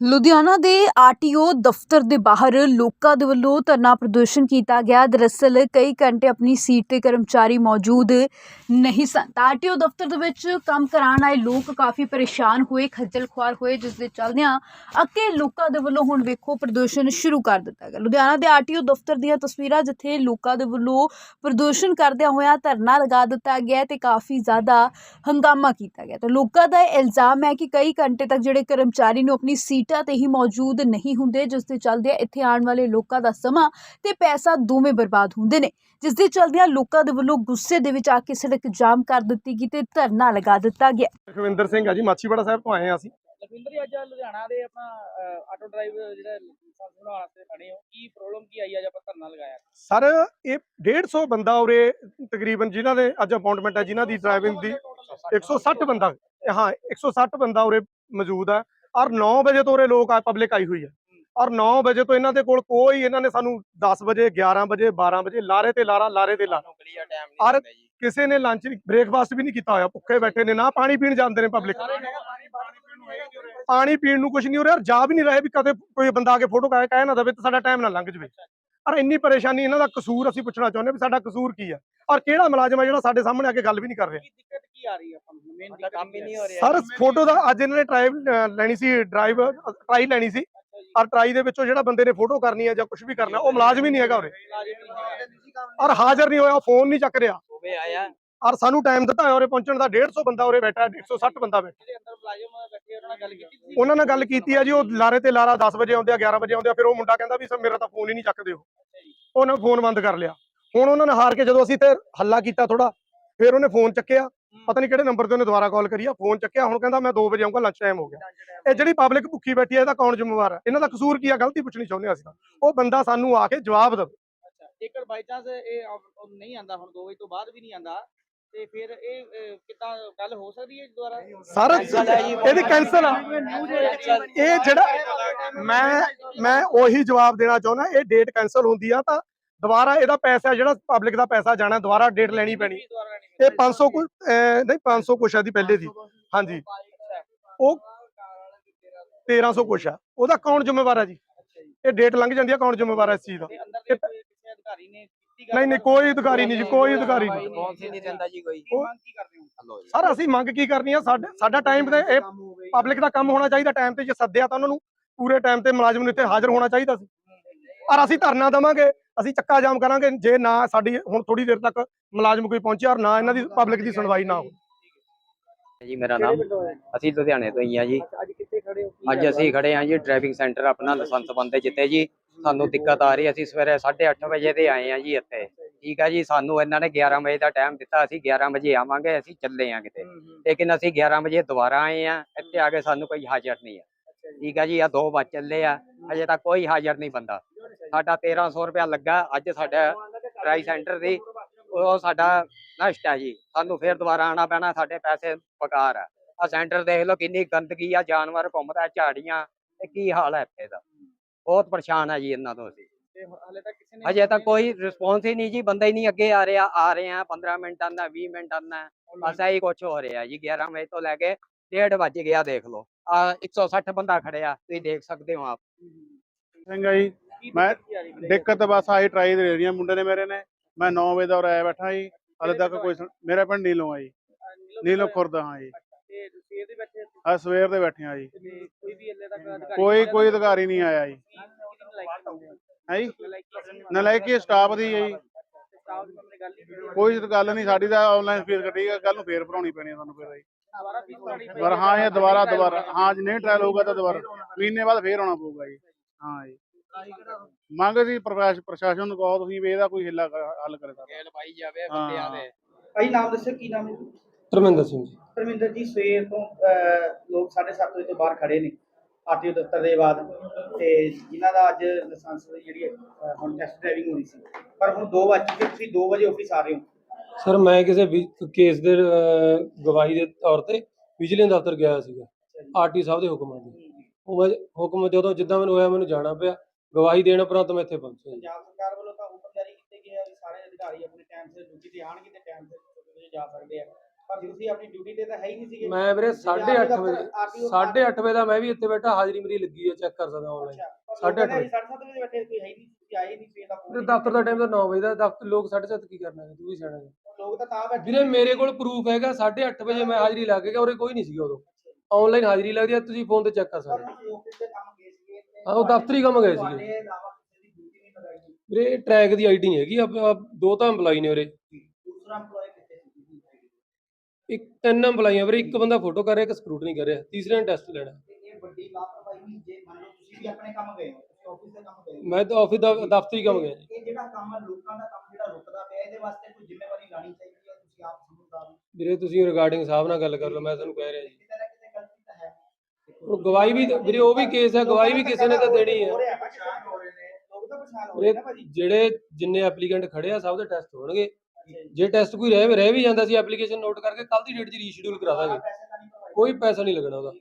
ਲੁਧਿਆਣਾ ਦੇ ਆਰਟੀਓ ਦਫ਼ਤਰ ਦੇ ਬਾਹਰ ਲੋਕਾਂ ਦੇ ਵੱਲੋਂ ਧਰਨਾ ਪ੍ਰਦਰਸ਼ਨ ਕੀਤਾ ਗਿਆ। ਦਰਅਸਲ ਕਈ ਘੰਟੇ ਆਪਣੀ ਸੀਟ ਤੇ ਕਰਮਚਾਰੀ ਮੌਜੂਦ ਨਹੀਂ ਸਨ। ਤਾਂ ਆਰਟੀਓ ਦਫ਼ਤਰ ਦੇ ਵਿੱਚ ਕੰਮ ਕਰਾਉਣ ਆਏ ਲੋਕ ਕਾਫੀ ਪਰੇਸ਼ਾਨ ਹੋਏ, ਖੱਜਲ ਖੁਆਰ ਹੋਏ, ਜਿਸ ਦੇ ਚੱਲਦਿਆਂ ਅੱਕੇ ਲੋਕਾਂ ਦੇ ਵੱਲੋਂ ਹੁਣ ਵੇਖੋ ਪ੍ਰਦਰਸ਼ਨ ਸ਼ੁਰੂ ਕਰ ਦਿੱਤਾ ਗਿਆ। ਲੁਧਿਆਣਾ ਦੇ ਆਰਟੀਓ ਦਫ਼ਤਰ ਦੀਆਂ ਤਸਵੀਰਾਂ ਜਿੱਥੇ ਲੋਕਾਂ ਦੇ ਵੱਲੋਂ ਪ੍ਰਦਰਸ਼ਨ ਕਰਦਿਆਂ ਹੋਇਆ ਧਰਨਾ ਲਗਾ ਦਿੱਤਾ ਗਿਆ ਤੇ ਕਾਫੀ ਜ਼ਿਆਦਾ ਹੰਗਾਮਾ ਕੀਤਾ ਗਿਆ। ਤੇ ਲੋਕਾਂ ਦਾ ਇਹ ਇਲਜ਼ਾਮ ਹੈ ਕਿ ਕਈ ਘੰਟੇ ਤੱਕ ਜਿਹੜੇ ਕਰਮਚਾਰੀ ਨੂੰ ਆਪਣੀ ਸੀਟ ਤੇ ਹੀ ਮੌਜੂਦ ਨਹੀਂ ਹੁੰਦੇ ਜਿਸ ਦੇ ਚੱਲਦੇ ਇੱਥੇ ਆਉਣ ਵਾਲੇ ਲੋਕਾਂ ਦਾ ਸਮਾਂ ਤੇ ਪੈਸਾ ਦੋਵੇਂ ਬਰਬਾਦ ਹੁੰਦੇ ਨੇ। ਜਿਸ ਦੇ ਚੱਲਦਿਆਂ ਲੋਕਾਂ ਦੇ ਵੱਲੋਂ ਗੁੱਸੇ ਦੇ ਵਿੱਚ ਆ ਕੇ ਸੜਕ ਜਾਮ ਕਰ ਦਿੱਤੀ ਗਈ ਤੇ ਧਰਨਾ ਲਗਾ ਦਿੱਤਾ ਗਿਆ। ਲਖਵਿੰਦਰ ਸਿੰਘ ਆ ਜੀ ਮਾਛੀਵਾੜਾ ਸਾਹਿਬ ਤੋਂ ਆਏ ਆ ਅਸੀਂ। ਲਖਵਿੰਦਰ ਜੀ ਅੱਜ ਲੁਧਿਆਣਾ ਦੇ ਆਪਣਾ ਆਟੋ ਡਰਾਈਵ ਜਿਹੜਾ ਲਾਇਸੈਂਸ ਬਣਾਉਣ ਵਾਸਤੇ ਖੜੇ ਹੋ ਕੀ ਪ੍ਰੋਬਲਮ ਕੀ ਆਈ ਅੱਜ ਆਪਾਂ ਧਰਨਾ ਲਗਾਇਆ? ਸਰ ਇਹ 150 ਬੰਦਾ ਉਰੇ ਤਕਰੀਬਨ ਜਿਨ੍ਹਾਂ ਦੇ ਅੱਜ ਅਪਾਇੰਟਮੈਂਟ ਹੈ ਜਿਨ੍ਹਾਂ ਦੀ ਡਰਾਈਵਿੰਗ ਦੀ 160 ਬੰਦਾ ਹਾਂ 160 ਬੰਦਾ ਉਰੇ ਮੌਜੂਦ ਹੈ ਔਰ 9 ਵਜੇ ਤੋਂ ਉਰੇ ਲੋਕ ਆ ਪਬਲਿਕ ਆਈ ਹੋਈ ਹੈ। ਔਰ 9 ਵਜੇ ਤੋਂ ਇਹਨਾਂ ਦੇ ਕੋਲ ਕੋਈ, ਇਹਨਾਂ ਨੇ ਸਾਨੂੰ 10 ਵਜੇ 11 ਵਜੇ 12 ਵਜੇ, ਲਾਰੇ ਤੇ ਲਾਰਾ, ਲਾਰੇ ਤੇ ਲਾਰਾ। ਔਰ ਕਿਸੇ ਨੇ ਲੰਚ ਬ੍ਰੇਕਫਾਸਟ ਵੀ ਨਹੀਂ ਕੀਤਾ ਹੋਇਆ, ਭੁੱਖੇ ਬੈਠੇ ਨੇ, ਨਾ ਪਾਣੀ ਪੀਣ ਜਾਂਦੇ ਨੇ ਪਬਲਿਕ ਪਾਣੀ ਪੀਣ ਨੂੰ ਕੁਝ ਨਹੀਂ ਹੋ ਰਿਹਾ ਔਰ ਜਾ ਵੀ ਨਹੀਂ ਰਹੇ ਵੀ ਕਦੇ ਕੋਈ ਬੰਦਾ ਆ ਕੇ ਫੋਟੋ ਕਾਇ ਕਹਿ ਨਾ ਦਵੇ ਤੇ ਸਾਡਾ ਟਾਈਮ ਨਾ ਲੰਘ ਜਵੇ। ਔਰ ਇੰਨੀ ਪਰੇਸ਼ਾਨੀ ਇਹਨਾਂ ਦਾ ਕਸੂਰ ਅਸੀਂ ਪੁੱਛਣਾ ਚਾਹੁੰਦੇ ਵੀ ਸਾਡਾ ਕਸੂਰ ਕੀ ਹੈ। ਔਰ ਕਿਹੜਾ ਮੁਲਾਜ਼ਮ ਹੈ ਜਿਹੜਾ ਸਾਡੇ ਸਾਹਮਣੇ ਆ ਕੇ ਗੱਲ ਵੀ ਨਹੀਂ ਕਰ ਰਿਹਾ? ਕੀ ਦਿੱਕਤ ਕੀ ਆ ਰਹੀ ਹੈ ਆਪਾਂ ਨੂੰ? ਮੇਨ ਦਿੱਕਤ ਕੰਮ ਹੀ ਨਹੀਂ ਹੋ ਸਰ ਫੋਟੋ ਦਾ ਅੱਜ ਇਹਨਾਂ ਨੇ ਟਰਾਈ ਲੈਣੀ ਸੀ ਡਰਾਈਵ ਟਰਾਈ ਲੈਣੀ ਸੀ। ਔਰ ਟਰਾਈ ਦੇ ਵਿੱਚੋਂ ਜਿਹੜਾ ਬੰਦੇ ਨੇ ਫੋਟੋ ਕਰਨੀ ਹੈ ਜਾਂ ਕੁਝ ਵੀ ਕਰਨਾ ਉਹ ਮੁਲਾਜ਼ਮ ਹੀ ਨਹੀਂ ਹੈਗਾ ਉਰੇ। ਔਰ ਹਾਜ਼ਰ ਨਹੀਂ ਹੋਇਆ ਫੋਨ ਨਹੀਂ ਚੱਕ ਰਿਹਾ। ਹੋਵੇ ਆਇਆ। ਔਰ ਸਾਨੂੰ ਟਾਈਮ ਦਿੱਤਾ ਹੋਇਆ ਉਰੇ ਪਹੁੰਚਣ ਦਾ 150 ਬੰਦਾ ਉਰੇ ਬੈਠਾ ਹੈ, 160 ਬੰਦਾ ਬੈਠਾ। ਉਹਨਾਂ ਨਾਲ ਗੱਲ ਕੀਤੀ ਤੁਸੀਂ? ਉਹਨਾਂ ਨਾਲ ਗੱਲ ਕੀਤੀ ਹੈ ਜੀ ਉਹ ਲਾਰੇ ਤੇ ਲਾਰਾ 10 ਵਜੇ ਆਉਂਦੇ ਆ 11 ਵਜੇ ਆਉਂਦੇ ਆ ਫਿਰ ਉਹ ਮੁੰਡਾ ਕਹਿੰਦਾ ਵੀ ਸਰ ਮੇਰਾ ਤਾਂ ਫੋਨ ਹੀ ਨਹੀਂ ਚੱਕਦੇ ਹੋ ਉਹਨੇ ਫੋਨ ਬੰਦ ਕਰ ਲਿਆ। ਹੁਣ ਉਹਨਾਂ ਨੇ ਹਾਰ ਕੇ ਜਦੋਂ ਅਸੀਂ ਤੇ ਹੱਲਾ ਕੀਤਾ ਥੋੜਾ ਫਿਰ ਉਹਨੇ ਫੋਨ ਚੱਕਿਆ। ਪਤਾ ਨਹੀਂ ਕਿਹੜੇ ਨੰਬਰ ਤੇ ਉਹਨੇ ਦੁਬਾਰਾ ਕਾਲ ਕਰੀ ਆ ਫੋਨ ਚੱਕਿਆ। ਹੁਣ ਕਹਿੰਦਾ ਮੈਂ 2 ਵਜੇ ਆਉਂਗਾ ਲੰਚ ਟਾਈਮ ਹੋ ਗਿਆ। ਇਹ ਜਿਹੜੀ ਪਬਲਿਕ ਭੁੱਖੀ ਬੈਠੀ ਹੈ ਇਹਦਾ ਕੌਣ ਜ਼ਿੰਮੇਵਾਰ ਹੈ ਇਹਨਾਂ ਦਾ ਕਸੂਰ ਕੀ ਆ? ਗਲਤੀ ਪੁੱਛਣੀ ਚਾਹੁੰਦੇ ਅਸੀਂ ਉਹ ਬੰਦਾ ਸਾਨੂੰ ਆ ਕੇ ਜਵਾਬ ਦੇਵੇ। ਅੱਛਾ ਜੇਕਰ ਬਾਈ ਚਾਂਸ ਇਹ ਉਹ ਨਹੀਂ ਆਂਦਾ ਹੁਣ 2 ਵਜੇ ਤੋਂ ਬਾਅਦ ਵੀ ਨਹੀਂ ਆਂਦਾ। ਤੇ ਫਿਰ ਇਹ ਅਹ, ਕਿੱਦਾਂ ਗੱਲ ਹੋ ਸਕਦੀ ਹੈ ਦੁਬਾਰਾ? ਸਰ ਇਹਦੀ ਕੈਂਸਲ ਆ। ਇਹ ਜਿਹੜਾ ਮੈਂ ਮੈਂ ਉਹੀ ਜਵਾਬ ਦੇਣਾ ਚਾਹੁੰਦਾ ਇਹ ਡੇਟ ਕੈਂਸਲ ਹੁੰਦੀ ਆ ਤਾਂ ਦੁਬਾਰਾ ਇਹਦਾ ਪੈਸਾ ਜਿਹੜਾ ਪਬਲਿਕ ਦਾ ਪੈਸਾ ਜਾਣਾ ਦੁਬਾਰਾ ਡੇਟ ਲੈਣੀ ਪੈਣੀ। ਦੁਬਾਰਾ ਨਹੀਂ ਇਹ 500 ਕੁ ਅਹ ਨਹੀਂ 500 ਕੁਛ ਆ ਦੀ ਪਹਿਲੇ ਦੀ। ਹਾਂਜੀ। ਉਹ 1300 ਕੁਛ ਆ। ਉਹਦਾ ਕੌਣ ਜ਼ਿੰਮੇਵਾਰ ਹੈ ਜੀ? ਇਹ ਡੇਟ ਲੰਘ ਜਾਂਦੀ ਆ ਕੌਣ ਜ਼ਿੰਮੇਵਾਰ ਹੈ ਇਸ ਚੀਜ਼ ਦਾ? ਤੇ ਅੰਦਰ ਦੇ ਕੋਈ ਕਿਸੇ ਅਧਿਕਾਰੀ ਨੇ ਕੀਤੀ ਨਹੀਂ ਨਹੀਂ ਕੋਈ ਅਧਿਕਾਰੀ ਨਹੀਂ ਜੀ ਕੋਈ ਅਧਿਕਾਰੀ ਨਹੀਂ ਹੀ ਨਹੀਂ। ਦਿੰਦਾ ਜੀ। ਕੋਈ? ਉਹ- ਮੰਗ ਕੀ ਕਰਦੇ ਹੋ? ਸਰ ਅਸੀਂ ਮੰਗ ਕੀ ਕਰਨੀ ਆ? ਸਾਡੇ ਸਾਡਾ ਟਾਈਮ ਤੇ ਇਹ ਪਬਲਿਕ ਦਾ ਕੰਮ ਹੋਣਾ ਚਾਹੀਦਾ ਟਾਈਮ ਤੇ ਜੇ ਸੱਦਿਆ ਤਾਂ ਉਹਨਾਂ ਨੂੰ ਪੂਰੇ ਟਾਈਮ ਤੇ ਮੁਲਾਜ਼ਮ ਨੂੰ ਇੱਥੇ ਹਾਜ਼ਰ ਹੋਣਾ ਚਾਹੀਦਾ ਸੀ। ਔਰ ਅਸੀਂ ਧਰਨਾ ਦੇਵਾਂਗੇ ਅਸੀਂ ਚੱਕਾ ਜਾਮ ਕਰਾਂਗੇ ਜੇ ਨਾ ਸਾਡੀ ਹੁਣ ਥੋੜੀ ਦੇਰ ਤੱਕ ਮੁਲਾਜ਼ਮ ਕੋਈ ਪਹੁੰਚਿਆ ਔਰ ਨਾ ਇਹਨਾਂ ਦੀ ਪਬਲਿਕ ਦੀ ਸੁਣਵਾਈ ਨਾ ਹੋ ਜੀ ਮੇਰਾ ਨਾਮ ਅਸੀਂ ਲੁਧਿਆਣੇ ਤੋਂ ਹੀ ਆ ਜੀ। ਅੱਜ ਕਿੱਥੇ ਖੜੇ ਹੋ? ਅੱਜ ਅਸੀਂ ਖੜੇ ਆ ਜੀ ਡਰਾਈਵਿੰਗ ਸੈਂਟਰ ਆਪਣਾ ਲਾਇਸੈਂਸ ਬੰਦੇ ਜਿੱਤੇ ਜੀ। ਸਾਨੂੰ ਦਿੱਕਤ ਆ ਰਹੀ ਅਸੀਂ ਸਵੇਰੇ 8:30 ਵਜੇ ਦੇ ਆਏ ਆ ਜੀ ਇੱਥੇ। ਠੀਕ ਆ ਜੀ ਸਾਨੂੰ ਇਹਨਾਂ ਨੇ 11 ਵਜੇ ਦਾ ਟਾਈਮ ਦਿੱਤਾ। ਅਸੀਂ 11 ਵਜੇ ਆਵਾਂਗੇ ਅਸੀਂ ਚੱਲੇ ਆ ਕਿਤੇ। ਲੇਕਿਨ ਅਸੀਂ 11 ਵਜੇ ਦੁਬਾਰਾ ਆਏ ਆ ਇੱਥੇ ਆ ਕੇ ਸਾਨੂੰ ਕੋਈ ਹਾਜ਼ਰ ਨਹੀਂ ਆ। ਠੀਕ ਆ ਜੀ ਆ ਦੋ ਵਜ ਚੱਲੇ ਆ। ਅਜੇ ਤੱਕ ਕੋਈ ਹਾਜ਼ਰ ਨਹੀਂ ਬੰਦਾ। ਸਾਡਾ 1300 ਰੁਪਇਆ ਲੱਗਾ। ਅੱਜ ਸਾਡਾ ਟਰਾਈ ਸੈਂਟਰ ਦੀ ਉਹ ਸਾਡਾ ਨਸ਼ਟ ਹੈ ਜੀ। ਸਾਨੂੰ ਫਿਰ ਦੁਬਾਰਾ ਆਣਾ ਪੈਣਾ ਸਾਡੇ ਪੈਸੇ ਬਕਾਰ ਆ। ਆ ਸੈਂਟਰ ਦੇਖ ਲਓ ਕਿੰਨੀ ਗੰਦਗੀ ਆ। ਜਾਨਵਰ ਘੁੰਮਦਾ ਝਾੜੀਆਂ। ਤੇ ਕੀ ਹਾਲ ਹੈ ਇੱਥੇ ਦਾ? ਬਹੁਤ ਪਰੇਸ਼ਾਨ ਆ ਜੀ ਇਹਨਾਂ ਤੋਂ ਅਸੀਂ। ਤੇ ਹਾਲੇ ਤੱਕ ਕਿਸੇ ਨੇ ਅਜੇ ਤੱਕ ਕੋਈ ਰਿਸਪੌਂਸ ਹੀ ਨਹੀਂ ਜੀ ਬੰਦਾ ਹੀ ਨਹੀਂ ਅੱਗੇ ਆ ਰਿਹਾ ਆ ਰਹੇ ਆ 15 ਮਿੰਟ ਆਂਦਾ 20 ਮਿੰਟ ਆਂਦਾ ਬਸ ਇਹੀ ਕੁਛ ਹੋ ਰਿਹਾ ਜੀ 11 ਵਜੇ ਤੋਂ ਲੈ ਕੇ 1:30 ਵੱਜ ਗਿਆ ਦੇਖ ਲਓ। ਆ 160 ਬੰਦਾ ਖੜਿਆ ਤੁਸੀਂ ਦੇਖ ਸਕਦੇ ਹੋ ਆਪ। ਚੰਗਾ ਜੀ ਮੈਂ ਦਿੱਕਤ ਬਸ ਆਹੀ ਟਰਾਈ ਦੇ ਰਹੀਆਂ ਮੁੰਡੇ ਨੇ ਮੇਰੇ ਨੇ ਮੈਂ 9 ਵਜੇ ਦਾ ਉਰੇ ਆਇਆ ਬੈਠਾ ਜੀ ਹਾਲੇ ਤੱਕ ਕੋਈ ਮੇਰਾ ਪਿੰਡ ਨੀਲੋਂ ਆ ਜੀ। ਨੀਲੋਂ ਖੁਰਦ। ਖੁਰਦ ਹਾਂ ਜੀ। ਤੇ ਤੁਸੀਂ ਇਹਦੇ ਵਿੱਚ ਆ ਸਵੇਰ ਦੇ ਬੈਠੇ ਆ ਜੀ। ਕੋਈ ਵੀ ਹਲੇ ਤੱਕ ਅਧਿਕਾਰੀ ਕੋਈ ਕੋਈ ਅਧਿਕਾਰੀ ਨਹੀਂ ਆਇਆ ਜੀ। ਹੈ? ਜੀ? ਨਲਾਇਕੀ ਸਟਾਫ ਦੀ ਹੈ ਜੀ। ਕੋਈ ਗੱਲ ਨਹੀਂ ਸਾਡੀ ਤਾਂ ਆਨਲਾਈਨ ਫੀਸ ਕੱਟੀ ਕੱਲ ਨੂੰ ਫੇਰ ਭਰਾਉਣੀ ਪੈਣੀ ਹੈ ਤੁਹਾਨੂੰ ਫੇਰ ਜੀ ਪਰ ਹਾਂ ਇਹ ਦੁਬਾਰਾ ਦੁਬਾਰਾ। ਹਾਂ ਜੇ ਨਹੀਂ ਟ੍ਰਾਇਲ ਹੋਊਗਾ ਤਾਂ ਦੁਬਾਰਾ। ਮਹੀਨੇ ਬਾਅਦ ਫੇਰ ਆਉਣਾ ਪਊਗਾ ਜੀ। ਹਾਂ ਜੀ। ਮੰਗ ਜੀ ਪ੍ਰਸ਼ਾਸਨ ਪ੍ਰਸ਼ਾਸਨ ਨੂੰ ਕਹੋ ਤੁਸੀਂ ਵੀ ਇਹਦਾ ਕੋਈ ਹਿੱਲਾ ਕਰ- ਹੱਲ ਕਰੇ ਤਾਂ ਗੇਲ ਪਾਈ ਜਾਵੇ ਬੰਦਿਆਂ ਦੇ ਭਾਈ ਨਾਮ ਦੱਸੋ ਕੀ ਨਾਮ ਹੈ? ਧਰਮਿੰਦਰ ਸਿੰਘ ਜੀ। ਧਰਮਿੰਦਰ ਜੀ ਸਵੇਰ ਤੋਂ ਅਹ, ਲੋਕ 7:30 ਵਜੇ ਤੋਂ ਬਾਹਰ ਖੜੇ ਨੇ ਆਰਟੀਓ ਦਫ਼ਤਰ ਦੇ ਬਾਅਦ। ਤੇ ਜਿਨ੍ਹਾਂ ਦਾ ਅੱਜ ਲਾਇਸੈਂਸ ਦੀ ਜਿਹੜੀ ਅਹ, ਹੁਣ ਟੈਸਟ ਡਰਾਈਵਿੰਗ ਹੋਣੀ ਸੀ। ਪਰ ਹੁਣ 2 ਵਜੇ ਚੁੱਕੇ ਤੁਸੀਂ 2 ਵਜੇ ਆਫਿਸ ਆ ਰਹੇ ਹੋ। ਸਰ ਮੈਂ ਕਿਸੇ ਵੀ- ਕੇਸ ਦੇ ਅਹ, ਗਵਾਹੀ ਦੇ ਤੌਰ ਤੇ ਵਿਜੀਲੈਂਸ ਦਫ਼ਤਰ ਗਿਆ ਹੋਇਆ ਸੀਗਾ ਆਰਟੀ ਸਾਹਿਬ ਦੇ ਹੁਕਮਾਂ ਦੇ। ਉਹ ਮੈਂ ਹੁਕਮ ਜਦੋਂ ਜਿੱਦਾਂ ਮੈਨੂੰ ਹੋਇਆ ਮੈਨੂੰ ਜਾਣਾ ਪਿਆ। ਗਵਾਹੀ ਦੇਣ ਉਪਰੰਤ ਮੈਂ ਇੱਥੇ ਪਹੁੰਚਿਆ ਜੀ। ਪੰਜਾਬ ਸਰਕਾਰ ਵੱਲੋਂ ਤਾਂ ਹੁਕਮ ਜਾਰੀ ਕੀਤੇ ਗਏ ਆ ਵੀ ਸਾਰੇ ਅਧਿਕਾਰੀ ਆਪਣੇ ਟਾਈਮ ਤੇ ਡਿਊਟੀ ਤੇ ਆਣਗੇ ਤੇ ਟਾਈਮ ਤੇ ਛੁੱਟੀ ਤੇ ਜਾ ਸਕਦੇ ਆ। ਪਰ ਤੁਸੀਂ ਆਪਣੀ ਡਿਊਟੀ ਤੇ ਤਾਂ ਹੈ ਹੀ ਨਹੀਂ ਸੀਗੇ। ਮੈਂ ਵੀਰੇ 8:30 ਵਜੇ RTO 8:30 ਵਜੇ ਦਾ ਮੈਂ ਵੀ ਇੱਥੇ ਬੈਠਾ ਹਾਜ਼ਰੀ ਮੇਰੀ ਲੱਗੀ ਹੈ ਚੈੱਕ ਕਰ ਸਕਦਾ ਆਨਲਾਈਨ ਸਾਢੇ ਅੱਠ ਵਜੇ। 7:30 ਵਜੇ ਬੈਠੇ ਕੋਈ ਹੈ ਹੀ ਨਹੀਂ ਤੁਸੀਂ ਆਏ ਨਹੀਂ ਸਵੇਰ ਦਾ ਵੀਰੇ ਦਫ਼ਤਰ ਦਾ ਟਾਈਮ ਤਾਂ 9 ਵਜੇ ਦਾ ਦਫ਼ਤਰ ਲੋਕ 7:30 ਕੀ ਕਰਨਾ ਹੈ ਤੂੰ ਵੀ ਸਿਆਣਾ ਹੈ। ਲੋਕ ਤਾਂ ਤਾਂ ਬੈਠੇ ਵੀਰੇ ਮੇਰੇ ਕੋਲ ਪ੍ਰੂਫ ਹੈਗਾ 8:30 ਵਜੇ ਮੈਂ ਹਾਜ਼ਰੀ ਲਾ ਕੇ ਗਿਆ ਉਰੇ ਕੋਈ ਨਹੀਂ ਸੀਗਾ ਉਦੋਂ। ਆਨਲਾਈਨ ਹਾਜ਼ਰੀ ਲੱਗਦੀ ਹੈ ਤੁਸੀਂ ਫੋਨ ਤੇ ਚੈੱਕ ਕਰ ਸਕਦੇ ਹੋ। ਉਹ ਦਫ਼ਤਰੀ ਕੰਮ ਗਏ ਸੀਗੇ। ਵੀਰੇ ਟਰੈਕ ਦੀ ਆਈਡੀ ਨਹੀਂ ਹੈਗੀ ਦੋ ਤਾਂ EMPLOYE ਨੇ ਉਰੇ। ਦੂਸਰਾ ਇੱਕ ਤਿੰਨ EMPLOYE ਆ ਵੀਰੇ ਇੱਕ ਬੰਦਾ ਫੋਟੋ ਕਰ ਰਿਹਾ ਇੱਕ ਸਕਰੂਟਨੀ ਕਰ ਰਿਹਾ ਤੀਸਰੇ ਨੇ ਟੈਸਟ ਲੈਣਾ। ਇਹ ਵੱਡੀ ਲਾਪਰਵਾਹੀ ਜੇ ਮੰਨ ਲਓ ਤੁਸੀਂ ਵੀ ਆਪਣੇ ਕੰਮ ਗਏ ਹੋ ਆਫਿਸ ਦੇ ਕੰਮ ਗਏ ਹੋ। ਮੈਂ ਤਾਂ ਆਫਿਸ ਦਾ ਦਫ਼ਤਰੀ ਕੰਮ ਗਿਆ ਜੀ। ਇਹ ਜਿਹੜਾ ਕੰਮ ਆ ਲੋਕਾਂ ਦਾ ਕੰਮ ਜਿਹੜਾ ਰੁਕਦਾ ਪਿਆ ਇਹਦੇ ਵਾਸਤੇ ਕੋਈ ਜ਼ਿੰਮੇਵਾਰੀ ਲਾਣੀ ਚਾਹੀਦੀ ਹੈ ਤੁਸੀਂ ਆਪ ਸਮਝਦਾਰ ਹੋ। ਵੀਰੇ ਤੁਸੀਂ ਰਿਗਾਰਡਿੰਗ ਸਾਹਿਬ ਨਾਲ ਗੱਲ ਕਰ ਲਓ ਮੈਂ ਤੁਹਾਨੂੰ ਕਹਿ ਰਿਹਾ ਜੀ। ਕਿਤੇ ਨਾ ਕਿਤੇ ਗਲਤੀ ਤਾਂ ਹੈ ਹੁਣ ਗਵਾਹੀ ਵੀ ਵੀਰੇ ਉਹ ਵੀ ਕੇਸ ਹੈ ਗਵਾਹੀ ਵੀ ਕਿਸੇ ਨੇ ਤਾਂ ਦੇਣੀ ਹੈ। ਹੋ ਰਿਹਾ ਪਛਾਣ ਹੋ ਰਹੇ ਨੇ ਲੋਕ ਤਾਂ ਪਛਾਣ ਹੋ ਰਹੇ ਵੀਰੇ ਨੇ ਭਾਜੀ। ਜਿਹੜੇ ਜਿੰਨੇ ਐਪਲੀਕੈਂਟ ਖੜੇ ਆ ਸਭ ਦੇ ਟੈਸਟ ਹੋਣਗੇ। ਜੇ ਟੈਸਟ ਕੋਈ ਰਹਿ ਰਹਿ ਵੀ ਜਾਂਦਾ ਸੀ ਐਪਲੀਕੇਸ਼ਨ ਨੋਟ ਕਰਕੇ ਕੱਲ ਦੀ ਡੇਟ 'ਚ ਰੀਸ਼ਡਿਊਲ ਕਰਾ ਦਾਂਗੇ। ਕੋਈ ਪੈਸਾ ਨਹੀਂ ਲੱਗਣਾ ਉਹਦਾ।